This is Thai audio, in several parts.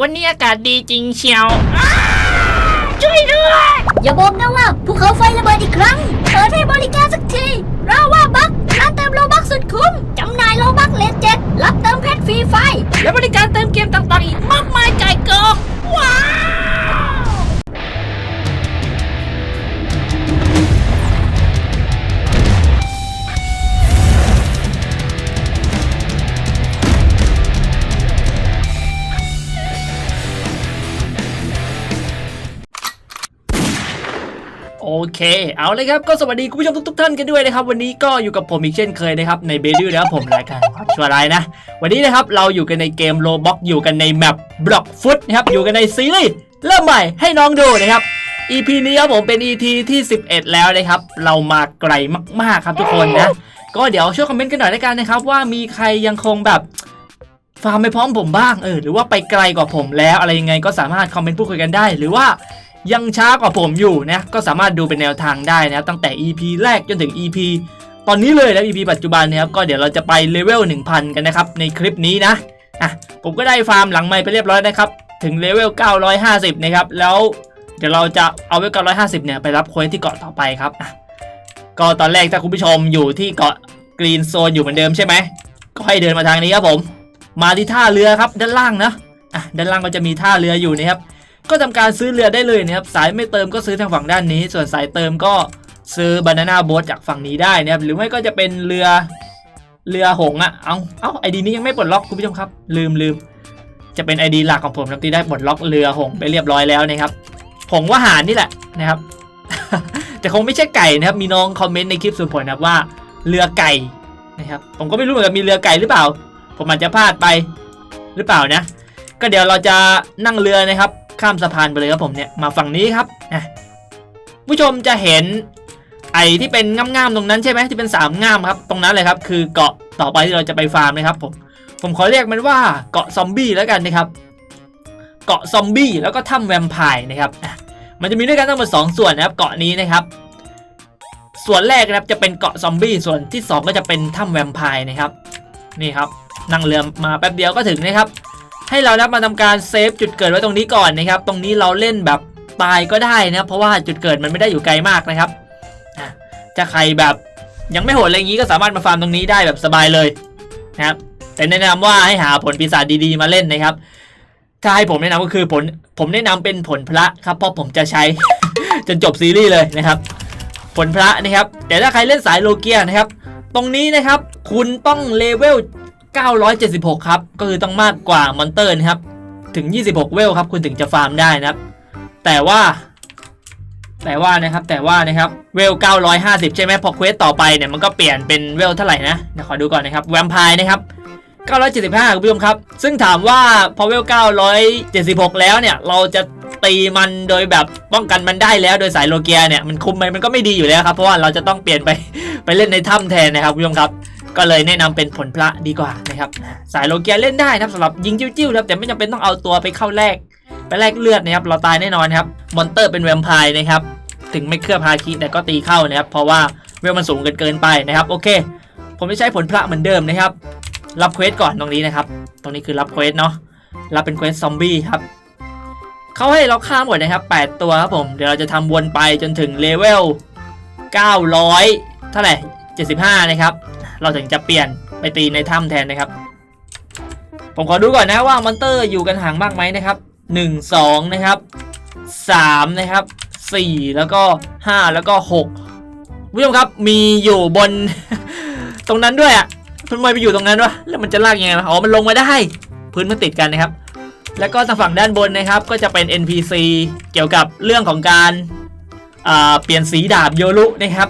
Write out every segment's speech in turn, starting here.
วันนี้อากาศดีจริงเชียวอ้าช่วยด้วย อย่าบอกนะว่าภูเขาไฟระเบิดอีกครั้งเปิดให้บริการสักทีราว่าบักร้านเติมโลบักสุดคุ้มจำหน่ายโลบักเลนเจ็ดรับเติมเพชรฟรีไฟ และบริการเติมเกมต่างๆอีกมากมายไก่กองว้าว เค เอาเลยครับก็สวัสดีคุณผู้ชมทุกๆท่านกันด้วยนะครับ วันนี้ก็อยู่กับผมอีกเช่นเคยนะครับในเบดื้อนะครับผมรายการความชั่วร้ายนะ วันนี้นะครับเราอยู่กันในเกมโลบ็อกอยู่กันในแมปบล็อกฟุตนะครับอยู่กันในซีรีส์เริ่มใหม่ให้น้องดูนะครับ EP นี้ครับผมเป็น EP ที่ 11 แล้วนะครับ เรามาไกลมากๆครับทุกคนนะ ก็เดี๋ยวช่วยคอมเมนต์กันหน่อยแล้วกันนะครับ ว่ามีใครยังคงแบบฟาร์มไปพร้อมผมบ้างเออหรือว่าไปไกลกว่าผมแล้วอะไรยังไงก็สามารถคอมเมนต์พูดคุยกันได้ หรือว่า ยังช้ากว่าผมอยู่นะก็สามารถดูเป็นแนวทางได้นะครับตั้งแต่ EP แรกจนถึง EP ตอนนี้เลยนะ EP ปัจจุบันนะครับก็เดี๋ยวเราจะไปเลเวล1000 กันนะครับในคลิปนี้นะอะผมก็ได้ฟาร์มหลังไมค์ไปเรียบร้อยนะครับถึงเลเวล950 นะครับแล้วเดี๋ยวเราจะเอาเวล950 เนี่ยไปรับเควสที่เกาะต่อไปครับก็ตอนแรกถ้าคุณผู้ชมอยู่ที่เกาะกรีนโซนอยู่เหมือนเดิมใช่ไหมก็ให้เดินมาทางนี้ครับผม มาที่ท่าเรือครับด้านล่างนะอะด้านล่างก็จะมีท่าเรืออยู่นะครับ ก็ทำการซื้อเรือได้เลยนะครับสายไม่เติมก็ซื้อทางฝั่งด้านนี้ ส่วนสายเติมก็ซื้อบานาน่าโบ๊ทจากฝั่งนี้ได้นะครับหรือไม่ก็จะเป็นเรือเรือหงส์อะเอาเอาไอดีนี้ยังไม่ปลดล็อกคุณผู้ชมครับ ลืมลืมจะเป็นไอดีหลักของผมครับที่ได้ปลดล็อกเรือหงไปเรียบร้อยแล้วนะครับหงว่าหารนี่แหละนะครับ แต่คงไม่ใช่ไก่นะครับ มีน้องคอมเมนต์ในคลิปส่วนผลนะครับว่า เรือไก่นะครับ ผมก็ไม่รู้เหมือนกันมีเรือไก่หรือเปล่า ผมอาจจะพลาดไปหรือเปล่านะ ก็เดี๋ยวเราจะนั่งเรือนะครับ ข้ามสะพานไปเลยครับผมเนี่ยมาฝั่งนี้ครับนะผู้ชมจะเห็นไอ้ที่เป็นง่ามๆตรงนั้นใช่ไหมที่เป็นสามง่ามครับ ตรงนั้นเลยครับ คือเกาะต่อไปที่เราจะไปฟาร์มนะครับผมผมขอเรียกมันว่าเกาะซอมบี้แล้วกันนะครับ เกาะซอมบี้แล้วก็ถ้ำแวมไพร์นะครับมันจะมีด้วยกันทั้งหมดสองส่วนนะครับ เกาะนี้นะครับ ส่วนแรกนะครับจะเป็นเกาะซอมบี้ส่วนที่สองก็จะเป็นถ้ำแวมไพร์นะครับ นี่ครับนั่งเรือมาแป๊บเดียวก็ถึงนะครับ ให้เรานะมาทำการเซฟจุดเกิดไว้ตรงนี้ก่อนนะครับ ตรงนี้เราเล่นแบบตายก็ได้นะครับ เพราะว่าจุดเกิดมันไม่ได้อยู่ไกลมากนะครับจะใครแบบยังไม่โหดอะไรอย่างนี้ก็สามารถมาฟาร์มตรงนี้ได้แบบสบายเลยนะครับ แต่แนะนำว่าให้หาผลปีศาจดีๆมาเล่นนะครับ ถ้าให้ผมแนะนำก็คือผลผมแนะนำเป็นผลพระครับ เพราะผมจะใช้ จนจบซีรีส์เลยนะครับ ผลพระนะครับ แต่ถ้าใครเล่นสายโลเกียนะครับ ตรงนี้นะครับ คุณต้องเลเวล 976 ครับ ก็คือต้องมากกว่ามอนเตอร์นะครับ ถึง 26 เวลครับ คุณถึงจะฟาร์มได้นะครับ แต่ว่า แต่ว่านะครับ แต่ว่านะครับ เวล 950 ใช่ไหมพอเควสต่อไปเนี่ย มันก็เปลี่ยนเป็นเวลเท่าไหร่นะเดี๋ยวขอดูก่อนนะครับ แวมไพร์นะครับ975คุณผู้ชมครับ ซึ่งถามว่าพอเวล 976 แล้วเนี่ย เราจะตีมันโดยแบบป้องกันมันได้แล้วโดยสายโลเกียเนี่ย มันคุมไหมมันก็ไม่ดีอยู่แล้วครับ เพราะว่าเราจะต้องเปลี่ยนไปไปเล่นในถ้ำแทนนะครับคุณผู้ชมครับ ก็เลยแนะนำเป็นผลพระดีกว่านะครับสายโลเกียเล่นได้นะครับสำหรับยิงจิ้วๆครับแต่ไม่จำเป็นต้องเอาตัวไปเข้าแลกไปแลกเลือดนะครับเราตายแน่นอนครับมอนเตอร์เป็นแวมไพร์นะครับถึงไม่เคลือบฮาคิแต่ก็ตีเข้านะครับ เพราะว่าเวลมันสูงเกินเกินไปนะครับโอเค ผมจะใช้ผลพระเหมือนเดิมนะครับ รับเควสก่อนตรงนี้นะครับ ตรงนี้คือรับเควสเนาะรับเป็นเควสซอมบี้ครับเขาให้เราฆ่าหมดนะครับ 8 ตัวครับผมเดี๋ยวเราจะทำวนไปจนถึงเลเวล900เท่าไหร่75 นะครับ เราถึงจะเปลี่ยนไปตีในถ้ำแทนนะครับ ผมขอดูก่อนนะว่ามอนเตอร์อยู่กันห่างมากไหมนะครับ 1 2 นะครับ 3 นะครับ 4 แล้วก็ 5 แล้วก็6ผู้ชมครับมีอยู่บน ตรงนั้นด้วยอะ่ะทำไมไปอยู่ตรงนั้นวะแล้วมันจะลากยังไงอ๋อมันลงมาได้ พื้นมันติดกันนะครับ แล้วก็ทางฝั่งด้านบนนะครับ ก็จะเป็น NPC เกี่ยวกับเรื่องของการเปลี่ยนสีดาบโยรุนะครับ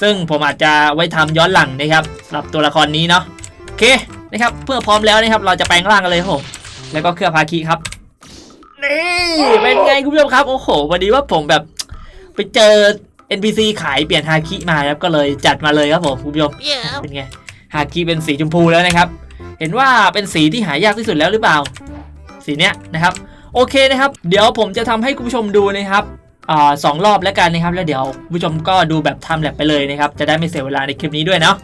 ซึ่งผมอาจจะไว้ทำย้อนหลังนะครับสำหรับตัวละครนี้เนาะโอเคนะครับเพื่อพร้อมแล้วนะครับ เราจะแปลงร่างกันเลยครับผมแล้วก็เครื่องพาคีครับนี่เป็นไงคุณผู้ชมครับโอ้โหวันนี้ว่าผมแบบไปเจอ NPC ขายเปลี่ยนฮาคิมาครับก็เลยจัดมาเลยครับผมคุณผู้ชมเป็นไงฮาคิเป็นสีชมพูแล้วนะครับ เห็นว่าเป็นสีที่หายากที่สุดแล้วหรือเปล่า สีเนี้ยนะครับ โอเคนะครับ เดี๋ยวผมจะทำให้คุณผู้ชมดูนะครับอ่า สองรอบแล้วกันนะครับ แล้วเดี๋ยวผู้ชมก็ดูแบบทำแลบไปเลยนะครับ จะได้ไม่เสียเวลาในคลิปนี้ด้วยเนาะ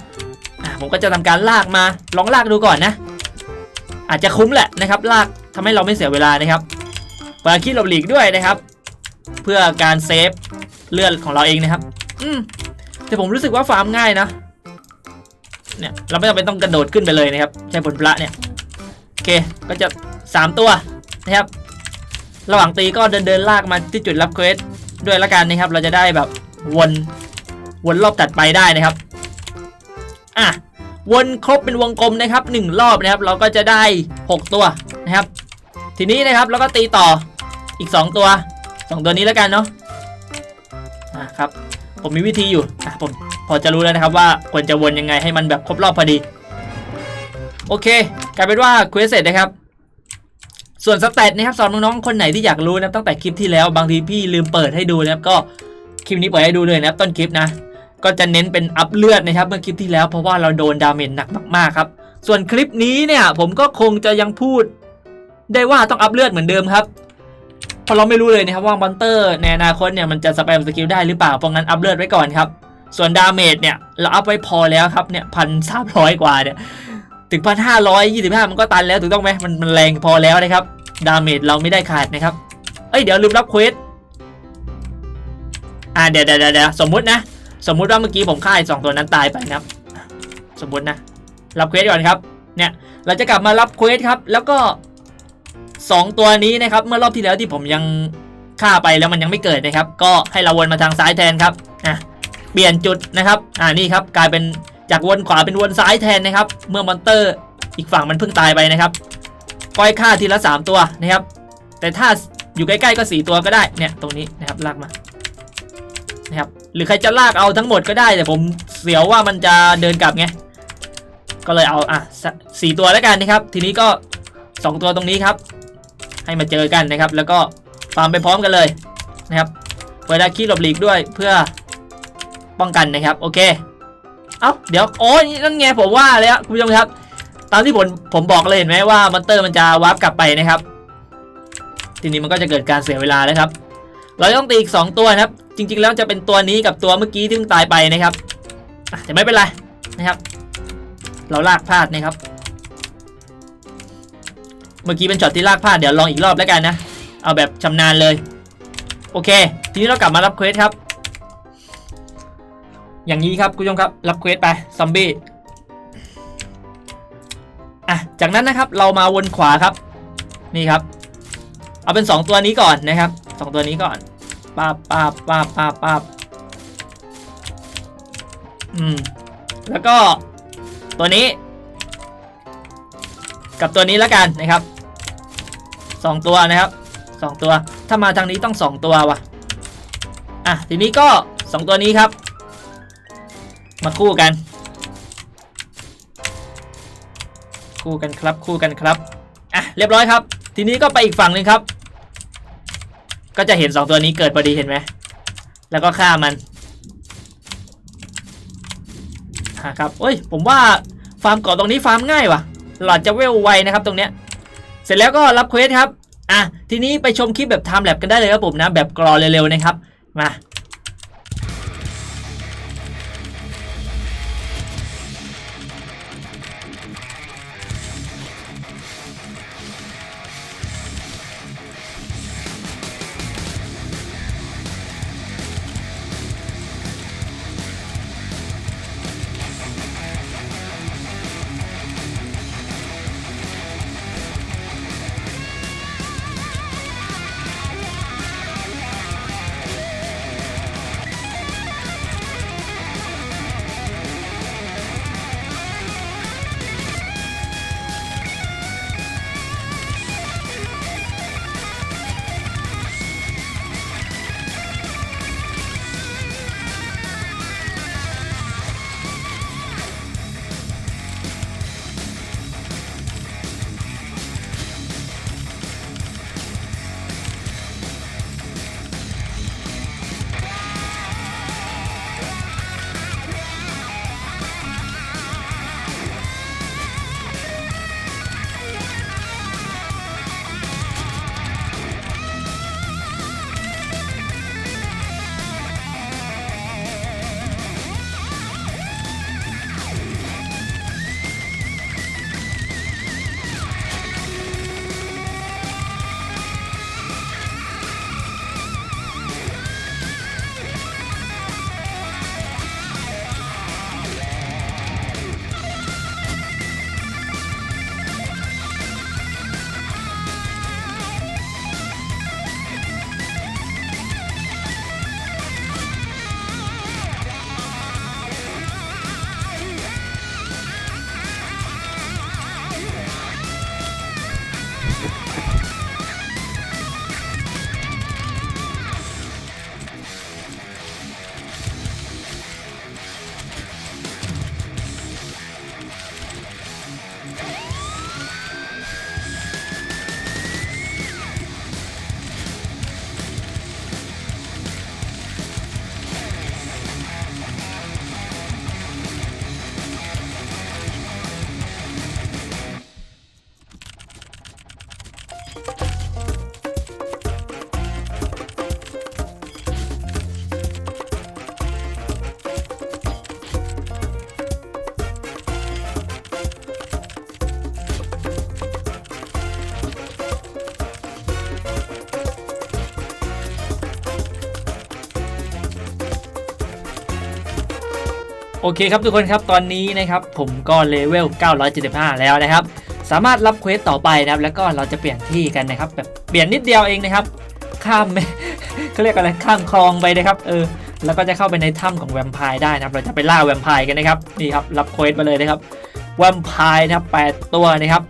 ผมก็จะทำการลากมาลองลากดูก่อนนะ อาจจะคุ้มแหละนะครับ ลากทำให้เราไม่เสียเวลานะครับเปิดขี้หลบหลีกด้วยนะครับ เพื่อการเซฟเลือดของเราเองนะครับ อืมแต่ผมรู้สึกว่าฟาร์มง่ายนะเนี่ยเราไม่จำเป็นต้องกระโดดขึ้นไปเลยนะครับ ใช้ผลพระเนี่ยโอเคก็จะ 3 ตัวนะครับ ระหว่างตีก็เดินเดินลากมาที่จุดรับเควสด้วยละกันนะครับ เราจะได้แบบวนวนรอบตัดไปได้นะครับ อะ วนครบเป็นวงกลมนะครับหนึ่งรอบนะครับ เราก็จะได้ 6 ตัวนะครับ ทีนี้นะครับเราก็ตีต่ออีก 2 ตัว 2 ตัวนี้แล้วกันเนาะอะครับ ผมมีวิธีอยู่อะผมพอจะรู้แล้วนะครับว่าควรจะวนยังไงให้มันแบบครบรอบพอดี โอเค กลายเป็นว่าเควสเสร็จนะครับ ส่วนสเตตนะครับสอนน้องๆคนไหนที่อยากรู้นะตั้งแต่คลิปที่แล้ว บางทีพี่ลืมเปิดให้ดูนะครับก็คลิปนี้เปิดให้ดูเลยนะครับต้นคลิปนะ ก็จะเน้นเป็นอัพเลือดนะครับเมื่อคลิปที่แล้วเพราะว่าเราโดนดาเมจหนักมากๆครับส่วนคลิปนี้เนี่ยผมก็คงจะยังพูด ได้ว่าต้องอัพเลือดเหมือนเดิมครับเพราะเราไม่รู้เลยนะครับว่ามอนเตอร์ในอนาคตเนี่ยมันจะสแปมสกิลได้หรือเปล่าเพราะงั้นอัพเลือดไว้ก่อนครับส่วนดาเมจเนี่ยเราอัพไว้พอแล้วครับเนี่ยพันสามร้อยกว่าเนี่ย ถึงพันห้าร้อยยี่สิบห้ามันก็ตันแล้วถูกต้องไหมมันมันแรงพอแล้วนะครับ ดาเมจเราไม่ได้ขาดนะครับ เอ้ยเดี๋ยวลืมรับเควสอ่าเดี๋ยวเดี๋ยวเดี๋ยวสมมุตินะ สมมุติว่าเมื่อกี้ผมฆ่าไอ้สองตัวนั้นตายไปนะครับ สมมุตินะ รับเควสก่อนครับ เนี่ยเราจะกลับมารับเควสครับ แล้วก็สองตัวนี้นะครับ เมื่อรอบที่แล้วที่ผมยังฆ่าไปแล้วมันยังไม่เกิดนะครับ ก็ให้เราวนมาทางซ้ายแทนครับอะเปลี่ยนจุดนะครับ อ่านี่ครับกลายเป็น จากวนขวาเป็นวนซ้ายแทนนะครับ เมื่อมอนเตอร์อีกฝั่งมันเพิ่งตายไปนะครับก้อยฆ่าทีละ 3 ตัวนะครับ แต่ถ้าอยู่ใกล้ๆก็ 4 ตัวก็ได้เนี่ยตรงนี้นะครับลากมานะครับหรือใครจะลากเอาทั้งหมดก็ได้แต่ผมเสียวว่ามันจะเดินกลับไงก็เลยเอาอะสี่ตัวแล้วกันนะครับ ทีนี้ก็ 2 ตัวตรงนี้ครับ ให้มาเจอกันนะครับ แล้วก็ฟาร์มไปพร้อมกันเลยนะครับเปิดดาคีหลบหลีกด้วยเพื่อป้องกันนะครับ โอเค เอ้าเดี๋ยวโอ้ยนั่นไงผมว่าเลยครับคุณผู้ชมครับ ตามที่ผมผมบอกเลยเห็นไหมว่ามอนเตอร์มันจะวาร์ปกลับไปนะครับ ทีนี้มันก็จะเกิดการเสียเวลาแล้วครับ เราต้องตีอีก 2 ตัวนะครับ จริง ๆ แล้วจะเป็นตัวนี้กับตัวเมื่อกี้ที่เพิ่งตายไปนะครับแต่ไม่เป็นไรนะครับ เราลากพลาดนะครับ เมื่อกี้เป็นช็อตที่ลากพลาดเดี๋ยวลองอีกรอบแล้วกันนะ เอาแบบชำนาญเลย โอเค ทีนี้เรากลับมารับเควสครับ อย่างนี้ครับคุณผู้ชมครับรับเควสไปซอมบี้อะจากนั้นนะครับเรามาวนขวาครับ นี่ครับ เอาเป็น 2 ตัวนี้ก่อนนะครับ 2 ตัวนี้ก่อนป้าป้าป้าป้าป้าอืมแล้วก็ตัวนี้ กับตัวนี้แล้วกันนะครับสองตัวนะครับสองตัว ถ้ามาทางนี้ต้องสองตัวว่ะอะทีนี้ก็สองตัวนี้ครับ มาคู่กัน คู่กันครับคู่กันครับอะเรียบร้อยครับ ทีนี้ก็ไปอีกฝั่งหนึ่งครับ ก็จะเห็น 2 ตัวนี้เกิดพอดีเห็นไหมแล้วก็ฆ่ามันอะครับเอ้ยผมว่าฟาร์มเกาะตรงนี้ฟาร์มง่ายว่ะ หลอดจะเวลไวนะครับตรงเนี้ยเสร็จแล้วก็รับเควสครับอะทีนี้ไปชมคลิปแบบไทม์แลปกันได้เลยครับผมนะแบบกรอเร็วๆนะครับมา โอเคครับทุกคนครับตอนนี้นะครับผมก็เลเวล 975 แล้วนะครับ สามารถรับเควสต่อไปนะครับแล้วก็เราจะเปลี่ยนที่กันนะครับแบบเปลี่ยนนิดเดียวเองนะครับ ข้ามเขาเรียกอะไรข้ามคลองไปนะครับเออแล้วก็จะเข้าไปในถ้ำของแวมไพร์ได้นะครับ เราจะไปล่าแวมไพร์กันนะครับนี่ครับรับเควสมาเลยนะครับแวมไพร์นะครับ8ตัวนะครับ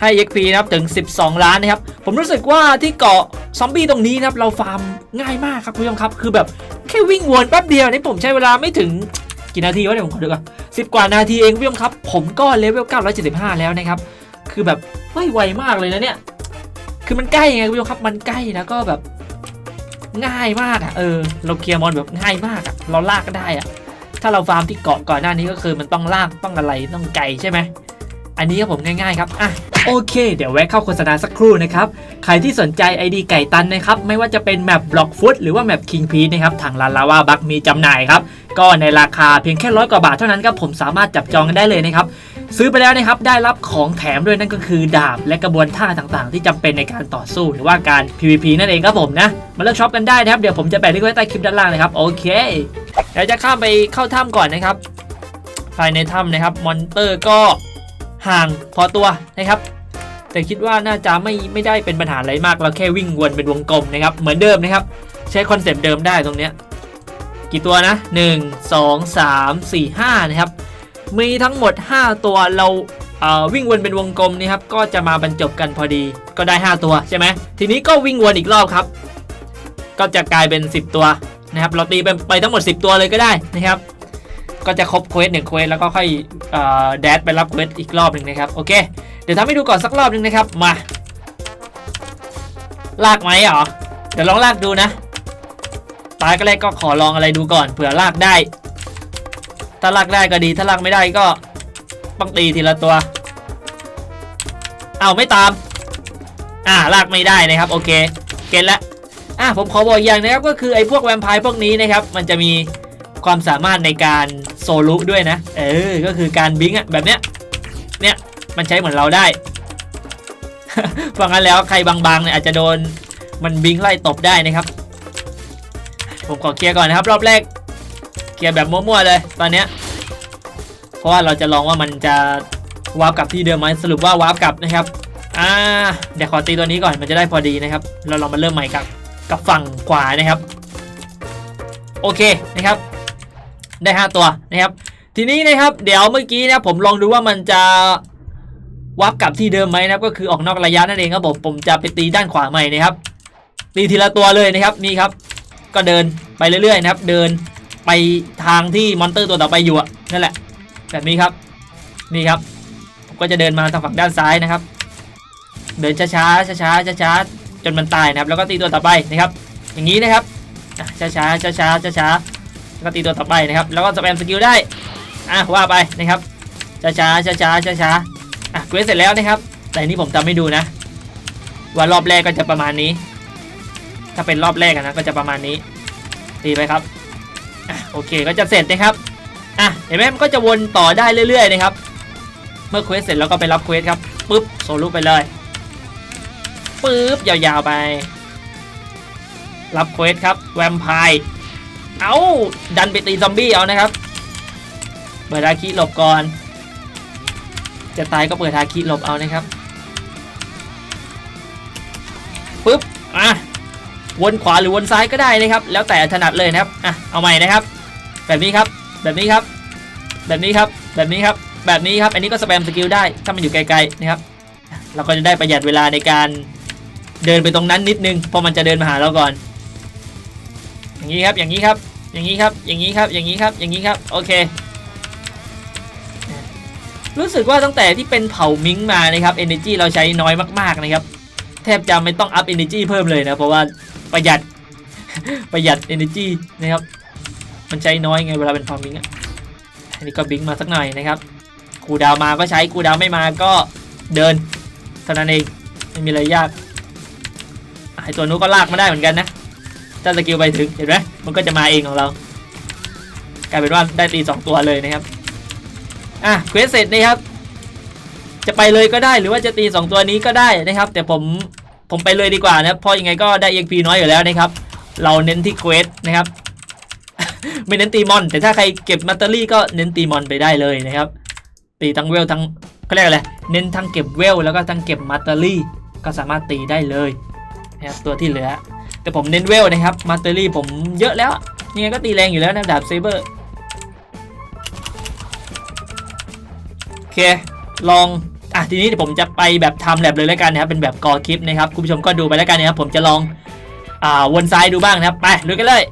ให้ XP นะครับถึง 12 ล้านนะครับ ผมรู้สึกว่าที่เกาะซอมบี้ตรงนี้นะครับเราฟาร์มง่ายมากครับคุณผู้ชมครับ คือแบบแค่วิ่งวนแป๊บเดียวนี่ผมใช้เวลาไม่ถึง กี่นาทีวะเดี๋ยวผมขอดูก่อนสิบกว่านาทีเองพี่ยมครับ ผมก็เลเวล975 แล้วนะครับ คือแบบไม่ไวมากเลยนะเนี่ย คือมันใกล้ไงคุณผู้ชมครับมันใกล้แล้วก็แบบง่ายมากอะเออเราเคลียร์มอนแบบง่ายมากอะเราลากก็ได้อะถ้าเราฟาร์มที่เกาะก่อนหน้านี้ก็คือมันต้องลากต้องอะไรต้องไกลใช่ไหม อันนี้ครับผมง่ายๆครับอะโอเค เดี๋ยวแวะเข้าโฆษณาสักครู่นะครับ ใครที่สนใจ ID ไก่ตันนะครับ ไม่ว่าจะเป็นแมปบล็อกฟุตหรือว่าแมปคิงพีนะครับ ทางลาลาวาบักมีจำหน่ายครับ ก็ในราคาเพียงแค่ร้อยกว่าบาทเท่านั้นครับ ผมสามารถจับจองกันได้เลยนะครับ ซื้อไปแล้วนะครับ ได้รับของแถมด้วยนั่นก็คือดาบและกระบวนท่าต่างๆ ที่จำเป็นในการต่อสู้หรือว่าการ PVP นั่นเองครับผมนะ มาเลือกช็อปกันได้นะครับ เดี๋ยวผมจะแปะลิงก์ไว้ใต้คลิปด้านล่างนะครับ โอเค เดี๋ยวจะข้ามไปเข้าถ้ำก่อนนะครับ ภายในถ้ำนะครับ มอนเตอร์ก็ ห่างพอตัวนะครับแต่คิดว่าน่าจะไม่ไม่ได้เป็นปัญหาอะไรมากเราแค่วิ่งวนเป็นวงกลมนะครับเหมือนเดิมนะครับ ใช้คอนเซปต์เดิมได้ตรงเนี้ยกี่ตัวนะ 1 2 3 4 5 นะครับ มีทั้งหมด 5 ตัวเราเอ่อวิ่งวนเป็นวงกลมนี่ครับก็จะมาบรรจบกันพอดีก็ได้ 5 ตัวใช่ไหมทีนี้ก็วิ่งวนอีกรอบครับ ก็จะกลายเป็น 10 ตัวนะครับ เราตีไปไปทั้งหมด 10 ตัวเลยก็ได้นะครับ ก็จะครบเควสหนึ่งเควสแล้วก็ค่อยเอ่อแดดไปรับเควสอีกรอบหนึ่งนะครับโอเค เดี๋ยวทำให้ดูก่อนสักรอบหนึ่งนะครับมาลากไหมเหรอเดี๋ยวลองลากดูนะ ตายก็แรกก็ขอลองอะไรดูก่อนเผื่อลากได้ ถ้าลากได้ก็ดีถ้าลากไม่ได้ก็ต้องตีทีละตัวเอาไม่ตาม อ่าลากไม่ได้นะครับโอเค เก็ตล้วอ่าผมขอบอกอย่างนะครับก็คือไอ้พวกแวมไพร์พวกนี้นะครับมันจะมี ความสามารถในการโซลุด้วยนะ เออ ก็คือการบิงอะแบบเนี้ย เนี่ย มันใช้เหมือนเราได้ฟังกันแล้วใครบางๆเนี่ยอาจจะโดนมันบิงไล่ตบได้นะครับ ผมขอเคลียร์ก่อนนะครับ รอบแรก เคลียร์แบบมั่วๆเลย ตอนเนี้ย เพราะว่าเราจะลองว่ามันจะวาร์ปกลับที่เดิมไหมสรุปว่าวาร์ปกลับนะครับ อ่า เดี๋ยวขอตีตัวนี้ก่อน มันจะได้พอดีนะครับ เราลองมาเริ่มใหม่กับ กับฝั่งขวานะครับ โอเคนะครับ ได้ 5 ตัวนะครับ ทีนี้นะครับเดี๋ยวเมื่อกี้นะผมลองดูว่ามันจะวาร์ปกลับที่เดิมไหมนะครับก็คือออกนอกระยะนั่นเองครับผมผมจะไปตีด้านขวาใหม่นะครับ ตีทีละตัวเลยนะครับนี่ครับ ก็เดินไปเรื่อยๆนะครับ เดินไปทางที่มอนเตอร์ตัวต่อไปอยู่อะนั่นแหละ แบบนี้ครับนี่ครับผมก็จะเดินมาทางฝั่งด้านซ้ายนะครับ เดินช้าๆช้าๆช้าๆจนมันตายนะครับ แล้วก็ตีตัวต่อไปนะครับ อย่างนี้นะครับช้าๆช้าๆช้าๆ ก็ตีตัวต่อไปนะครับ แล้วก็สแปมสกิลได้ อะว่าไปนะครับ ช้าๆช้าๆช้าๆอะเควสเสร็จแล้วนะครับ แต่นี้ผมจำไม่ดูนะ ว่ารอบแรกก็จะประมาณนี้ ถ้าเป็นรอบแรกนะก็จะประมาณนี้ ตีไปครับ อะโอเคก็จะเสร็จนะครับ อะเห็นไหมมันก็จะวนต่อได้เรื่อยๆนะครับ เมื่อเควสเสร็จแล้วก็ไปรับเควสครับปุ๊บโซลูไปเลยปุ๊บยาวๆไป รับเควสครับแวมไพร์ เอาดันไปตีซอมบี้เอานะครับ เปิดฮาคิหลบก่อน จะตายก็เปิดฮาคิหลบเอานะครับปุ๊บอะวนขวาหรือวนซ้ายก็ได้นะครับ แล้วแต่ถนัดเลยนะครับอะเอาใหม่นะครับ แบบนี้ครับ แบบนี้ครับ แบบนี้ครับ แบบนี้ครับ แบบนี้ครับ อันนี้ก็สแปมสกิลได้ถ้ามันอยู่ไกลๆนะครับ เราก็จะได้ประหยัดเวลาในการเดินไปตรงนั้นนิดนึงเพราะมันจะเดินมาหาเราก่อน อย่างนี้ครับ อย่างนี้ครับ อย่างนี้ครับ อย่างนี้ครับ อย่างนี้ครับ อย่างนี้ครับ โอเค รู้สึกว่าตั้งแต่ที่เป็นเผ่ามิงมานะครับ energy เราใช้น้อยมากๆนะครับ แทบจะไม่ต้องอัพ energy เพิ่มเลยนะ เพราะว่าประหยัด ประหยัด energy นะครับ มันใช้น้อยไงเวลาเป็นฟาร์มิงอะอันนี้ก็บิงมาสักหน่อยนะครับกูดาวมาก็ใช้กูดาวไม่มาก็เดินเท่านั้นเองไม่มีอะไรยากไอตัวนู้นก็ลากมาได้เหมือนกันนะ ถ้าสกิลไปถึงเห็นไหมมันก็จะมาเองของเรากลายเป็นว่าได้ตีสองตัวเลยนะครับอะเควสเสร็จนะครับ จะไปเลยก็ได้หรือว่าจะตี 2 ตัวนี้ก็ได้นะครับ แต่ผมผมไปเลยดีกว่านะเพราะยังไงก็ได้ EXP น้อยอยู่แล้วนะครับ เราเน้นที่เควสนะครับ ไม่เน้นตีมอน แต่ถ้าใครเก็บมัตเตอรี่ก็เน้นตีมอนไปได้เลยนะครับ ตีทั้งเวลทั้งเขาเรียกอะไรเน้นทั้งเก็บเวลแล้วก็ทั้งเก็บมัตเตอรี่ก็สามารถตีได้เลยนะครับตัวที่เหลือ แต่ผมเน้นเวลนะครับมาเตอรี่ผมเยอะแล้วยังไงก็ตีแรงอยู่แล้วนะดาบเซเบอร์โอเคลองอะทีนี้ผมจะไปแบบทำแลบเลยแล้วกันนะครับเป็นแบบกอคลิปนะครับคุณผู้ชมก็ดูไปแล้วกันนะครับผมจะลองอ่าวนซ้ายดูบ้างนะครับไปลุยกันเลย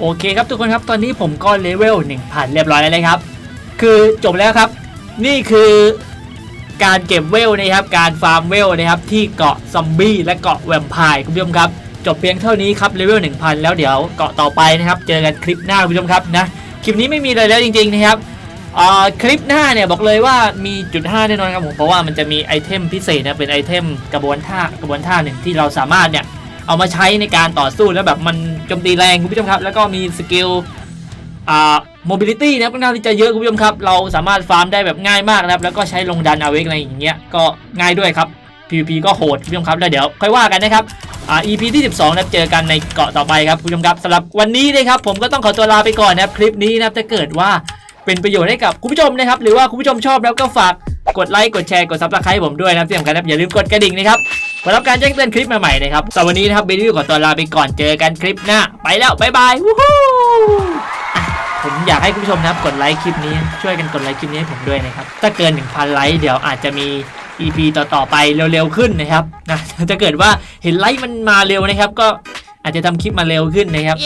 โอเคครับทุกคนครับตอนนี้ผมก็เลเวล1000เรียบร้อยแล้วนะครับ คือจบแล้วครับ นี่คือการเก็บเวลนะครับ การฟาร์มเวลนะครับ ที่เกาะซอมบี้และเกาะแวมไพร์คุณผู้ชมครับ จบเพียงเท่านี้ครับเลเวล1000 แล้วเดี๋ยวเกาะต่อไปนะครับ เจอกันคลิปหน้าคุณผู้ชมครับนะคลิปนี้ไม่มีอะไรแล้วจริง ๆนะครับคลิปหน้าเนี่ยบอกเลยว่ามีจุด5แน่นอนครับผมเพราะว่ามันจะมีไอเทมพิเศษนะเป็นไอเทมกระบวนท่ากระบวนท่าหนึ่งที่เราสามารถเนี่ย เอามาใช้ในการต่อสู้แล้วแบบมันโจมตีแรงคุณผู้ชมครับ แล้วก็มีสกิลอ่า mobility นะครับก็น่าที่จะเยอะคุณผู้ชมครับ เราสามารถฟาร์มได้แบบง่ายมากนะครับ แล้วก็ใช้ลงดันเอาเวกอะไรอย่างเงี้ยก็ง่ายด้วยครับ PVP ก็โหดคุณผู้ชมครับแล้วเดี๋ยวค่อยว่ากันนะครับอ่า EP ที่ 12นะเจอกันในเกาะต่อไปครับคุณผู้ชมครับสำหรับวันนี้นะครับผมก็ต้องขอตัวลาไปก่อนนะครับคลิปนี้นะครับถ้าเกิดว่าเป็นประโยชน์ให้กับคุณผู้ชมนะครับ หรือว่าคุณผู้ชมชอบแล้วก็ฝากกดไลค์กดแชร์กดซับสไครต์ผมด้วยนะที่สำคัญนะอย่าลืมกดกระดิ่งนะครับ เพื่อรับการแจ้งเตือนคลิปใหม่ๆนะครับสำหรับวันนี้นะครับเบลลี่ขอตัวลาไปก่อนเจอกันคลิปหน้าไปแล้วบ๊ายบายวู้ฮู้อะผมอยากให้คุณผู้ชมนะครับกดไลค์คลิปนี้ ช่วยกันกดไลค์คลิปนี้ให้ผมด้วยนะครับถ้าเกิน 1,000 ไลค์เดี๋ยวอาจจะมี EP ต่อๆไปเร็วๆขึ้นนะครับนะถ้าเกิดว่าเห็นไลค์มันมาเร็วนะครับ ก็อาจจะทำคลิปมาเร็วขึ้นนะครับ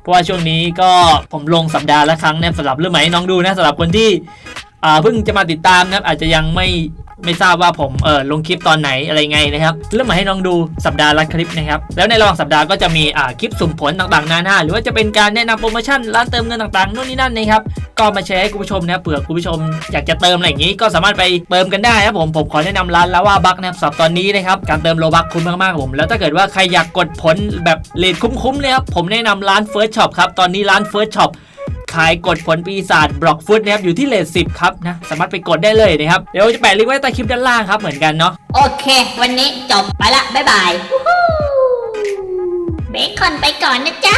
เพราะว่าช่วงนี้ก็ผมลงสัปดาห์ละครั้งนะครับสำหรับเรื่องใหม่ให้น้องดูนะสำหรับคนที่อ่าเพิ่งจะมาติดตามนะครับอาจจะยังไม่ ไม่ทราบว่าผมเออลงคลิปตอนไหนอะไรไงนะครับเรื่องม่ให้น้องดูสัปดาห์ละคลิปนะครับแล้วในระหว่างสัปดาห์ก็จะมีอ่าคลิปสุ่มผลต่างๆนานาหรือว่าจะเป็นการแนะนำโปรโมชั่นร้านเติมเงินต่างๆนู่นนี่นั่นนะครับก็มาแชร์ให้คุณผู้ชมนะเผื่อคุณผู้ชมอยากจะเติมอะไรอย่างนี้ก็สามารถไปเติมกันได้นะครับผมผมขอแนะนำร้านลาว่าบักนะครับสำหรับตอนนี้นะครับการเติมโลบักคุ้มมากๆผม แล้วถ้าเกิดว่าใครอยากกดผลแบบเลทคุ้มๆเลยครับผมแนะนำร้าน First Shop ครับตอนนี้ร้าน First Shop ขายกดฝนปีศาจบล็อกฟุตนะครับอยู่ที่เลทสิบครับนะสามารถไปกดได้เลยนะครับเดี๋ยวจะแปะลิงก์ไว้ใต้คลิปด้านล่างครับเหมือนกันเนาะโอเค วันนี้จบไปละบ๊ายบายเบคอนไปก่อนนะจ๊ะ